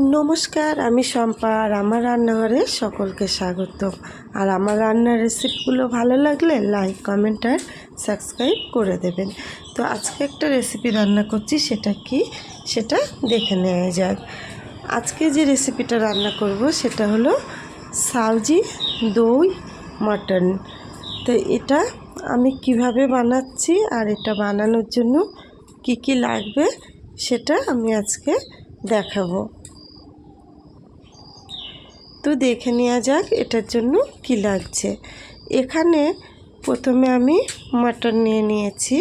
নমস্কার, আমি শম্পা আর আমার রান্নাঘরে সকলকে স্বাগত আর আমার রান্নার রেসিপিগুলো ভালো লাগলে লাইক, কমেন্ট আর সাবস্ক্রাইব করে দেবেন। তো আজকে একটা রেসিপি রান্না করছি, সেটা কি? সেটা দেখে নেওয়া যাক। আজকে যে রেসিপিটা রান্না করব, সেটা হলো সাউজি দই মাটন। তো এটা আমি কীভাবে বানাচ্ছি আর এটা বানানোর জন্য কি কি লাগবে, সেটা আমি আজকে দেখাবো। তো দেখে নেওয়া যাক এটার জন্য কি লাগছে। এখানে প্রথমে আমি মাটন নিয়ে নিয়েছি।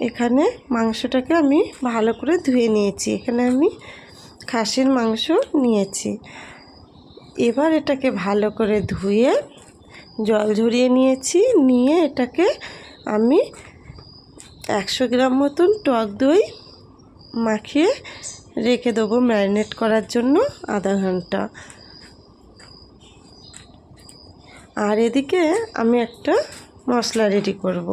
এখানে মাংসটাকে আমি ভালো করে ধুয়ে নিয়েছি। এখানে আমি খাসির মাংস নিয়েছি। এবার এটাকে ভালো করে ধুয়ে জল ঝরিয়ে নিয়েছি। নিয়ে এটাকে আমি একশো গ্রাম মতন টক দই মাখিয়ে রেখে দেবো ম্যারিনেট করার জন্য আধা ঘণ্টা। আর এদিকে আমি একটা মশলা রেডি করব।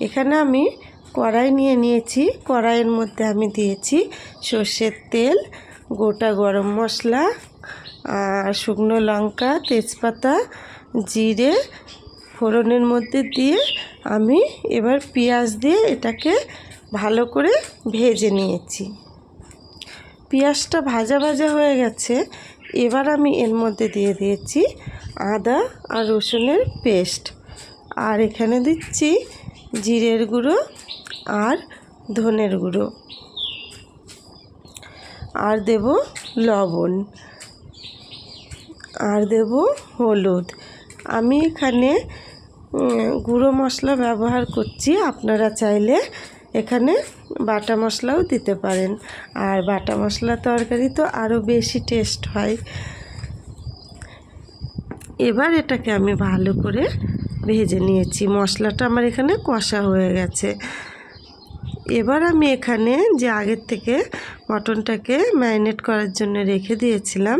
এখানে আমি কড়াই নিয়ে নিয়েছি। কড়াইয়ের মধ্যে আমি দিয়েছি সর্ষের তেল, গোটা গরম মশলা, আর শুকনো লঙ্কা, তেজপাতা, জিরে। ফোড়নের মধ্যে দিয়ে আমি এবার পেঁয়াজ দিয়ে এটাকে ভালো করে ভেজে নিয়েছি। পেঁয়াজটা ভাজা ভাজা হয়ে গেছে, এবার আমি এর মধ্যে দিয়ে দিয়েছি আদা আর রসুনের পেস্ট। আর এখানে দিচ্ছি জিরের গুঁড়ো আর ধনের গুঁড়ো। আর দেব লবণ। আর দেব হলুদ। আমি এখানে গুঁড়ো মশলা ব্যবহার করছি, আপনারা চাইলে এখানে বাটা মশলাও দিতে পারেন। আর বাটা মশলা তরকারি তো আরও বেশি টেস্ট হয়। এবার এটাকে আমি ভালো করে ভেজে নিয়েছি। মশলাটা আমার এখানে কষা হয়ে গেছে। এবার আমি এখানে যে আগের থেকে মটনটাকে ম্যারিনেট করার জন্য রেখে দিয়েছিলাম,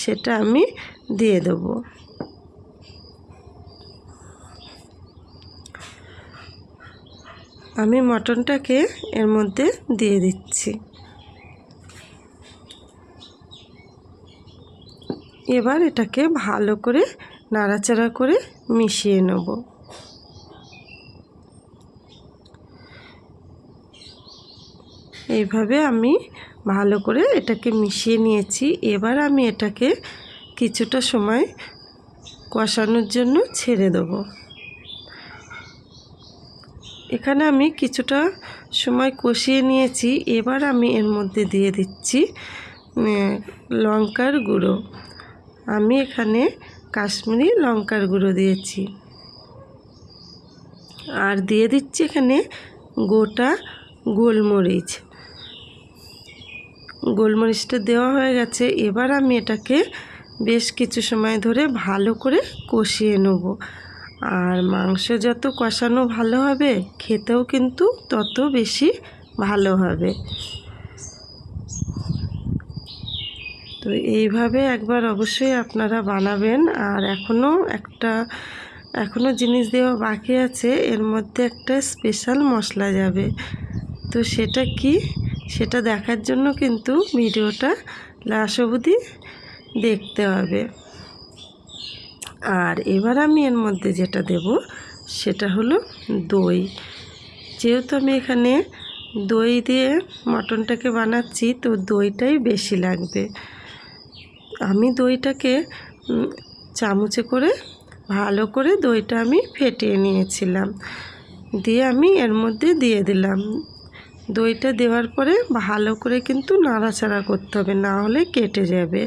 সেটা আমি দিয়ে দেবো। আমি মটনটাকে এর মধ্যে দিয়ে দিচ্ছি। এবার এটাকে ভালো করে নাড়াচাড়া করে মিশিয়ে নেব। এইভাবে আমি ভালো করে এটাকে মিশিয়ে নিয়েছি। এবার আমি এটাকে কিছুটা সময় কষানোর জন্য ছেড়ে দেবো। এখানে আমি কিছুটা সময় কষিয়ে নিয়েছি। এবার আমি এর মধ্যে দিয়ে দিচ্ছি লঙ্কার গুঁড়ো। আমি এখানে কাশ্মীরি লঙ্কার গুঁড়ো দিয়েছি। আর দিয়ে দিচ্ছি এখানে গোটা গোলমরিচ। গোলমরিচটা দেওয়া হয়ে গেছে। এবার আমি এটাকে বেশ কিছু সময় ধরে ভালো করে কষিয়ে নেব। আর মাংস যত কষানো ভালো হবে, খেতেও কিন্তু তত বেশি ভালো হবে। তো এইভাবে একবার অবশ্যই আপনারা বানাবেন। আর এখনও একটা এখনও জিনিস দেওয়া বাকি আছে, এর মধ্যে একটা স্পেশাল মশলা যাবে। তো সেটা কি? সেটা দেখার জন্য কিন্তু ভিডিওটা লাশ অবধি দেখতে হবে। আর এবার আমি এর মধ্যে যেটা দেব, সেটা হলো দই। যেহেতু আমি এখানে দই দিয়ে মটনটাকে বানাচ্ছি, তো দইটাই বেশি লাগবে। আমি দইটাকে চামচে করে ভালো করে দইটা আমি ফেটিয়ে নিয়েছিলাম। দিয়ে আমি এর মধ্যে দিয়ে দিলাম। দইটা দেওয়ার পরে ভালো করে কিন্তু নাড়াচাড়া করতে হবে, না হলে কেটে যাবে।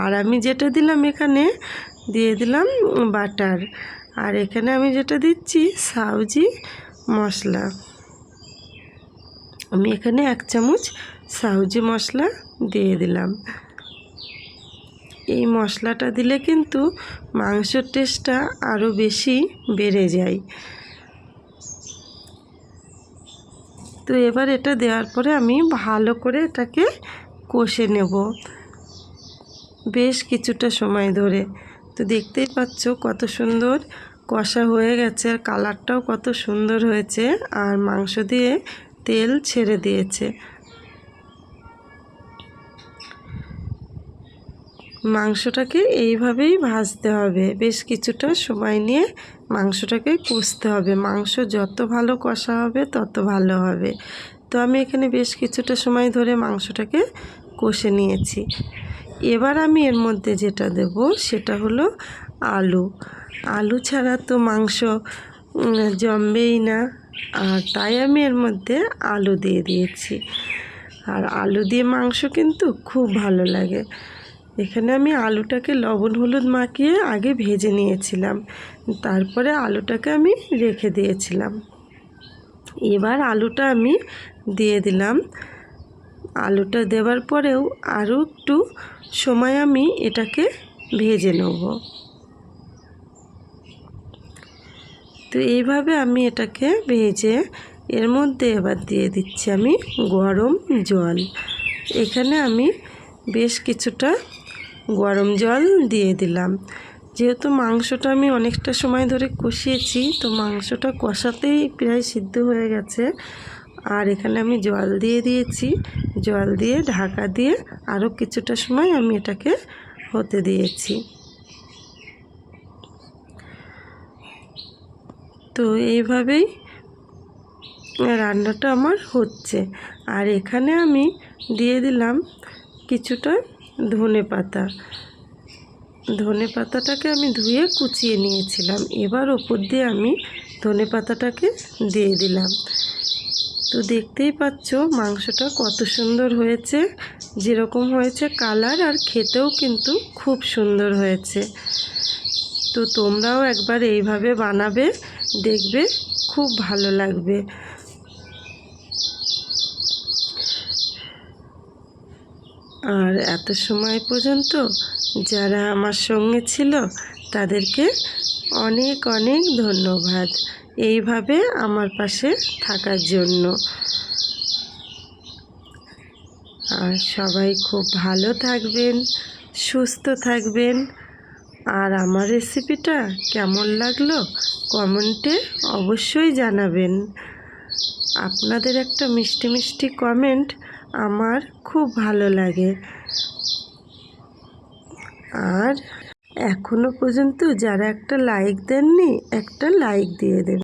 আর আমি যেটা দিলাম এখানে দিয়ে দিলাম বাটার। আর এখানে আমি যেটা দিচ্ছি সাউজি মশলা। আমি এখানে এক চামচ সাউজি মশলা দিয়ে দিলাম। এই মশলাটা দিলে কিন্তু মাংসর টেস্টটা আরও বেশি বেড়ে যায়। তো এবার এটা দেওয়ার পরে আমি ভালো করে এটাকে কষে নেব। বেশ কিছুটা সময় ধরে। তো দেখতেই পাচ্ছ কত সুন্দর কষা হয়ে গেছে আর কালারটাও কত সুন্দর হয়েছে আর মাংস দিয়ে তেল ছেড়ে দিয়েছে। মাংসটাকে এইভাবেই ভাজতে হবে। বেশ কিছুটা সময় নিয়ে মাংসটাকে কষতে হবে। মাংস যত ভালো কষা হবে, তত ভালো হবে। তো আমি এখানে বেশ কিছুটা সময় ধরে মাংসটাকে কষে নিয়েছি। এবার আমি এর মধ্যে যেটা দেব সেটা হলো আলু। আলু ছাড়া তো মাংস জমবেই না। আর তাই আমি এর মধ্যে আলু দিয়ে দিয়েছি। আর আলু দিয়ে মাংস কিন্তু খুব ভালো লাগে। এখানে আমি আলুটাকে লবণ হলুদ মাখিয়ে আগে ভেজে নিয়েছিলাম। তারপরে আলুটাকে আমি রেখে দিয়েছিলাম। এবার আলুটা আমি দিয়ে দিলাম। আলুটা দেওয়ার পরেও আরও একটু সময় আমি এটাকে ভেজে নেব। তো এইভাবে আমি এটাকে ভেজে এর মধ্যে এবার দিয়ে দিচ্ছি আমি গরম জল। এখানে আমি বেশ কিছুটা গরম জল দিয়ে দিলাম। যেহেতু মাংসটা আমি অনেকটা সময় ধরে কষিয়েছি, তো মাংসটা কষাতেই প্রায় সিদ্ধ হয়ে গেছে। আর এখানে আমি জল দিয়ে দিয়েছি। জল দিয়ে, ঢাকা দিয়ে আরও কিছুটা সময় আমি এটাকে হতে দিয়েছি। তো এইভাবেই রান্নাটা আমার হচ্ছে। আর এখানে আমি দিয়ে দিলাম কিছুটা ধনে পাতা। ধনে পাতাটাকে আমি ধুয়ে কুচিয়ে নিয়েছিলাম। এবার ওপর দিয়ে আমি ধনে পাতাটাকে দিয়ে দিলাম। তো দেখতেই পাচ্ছ মাংসটা কত সুন্দর হয়েছে। যেরকম হয়েছে কালার আর খেতেও কিন্তু খুব সুন্দর হয়েছে। তো তোমরাও একবার এইভাবে বানাবে, দেখবে খুব ভালো লাগবে। আর এত সময় পর্যন্ত যারা আমার সঙ্গে ছিল, তাদেরকে অনেক অনেক ধন্যবাদ। এইভাবে আমার পাশে থাকার জন্য। আর সবাই খুব ভালো থাকবেন, সুস্থ থাকবেন। আর আমার রেসিপিটা কেমন লাগল কমেন্টে অবশ্যই জানাবেন। আপনাদের একটা মিষ্টি মিষ্টি কমেন্ট আমার খুব ভালো লাগে। আর এখনও পর্যন্ত যারা একটা লাইক দেননি, একটা লাইক দিয়ে দেবেন।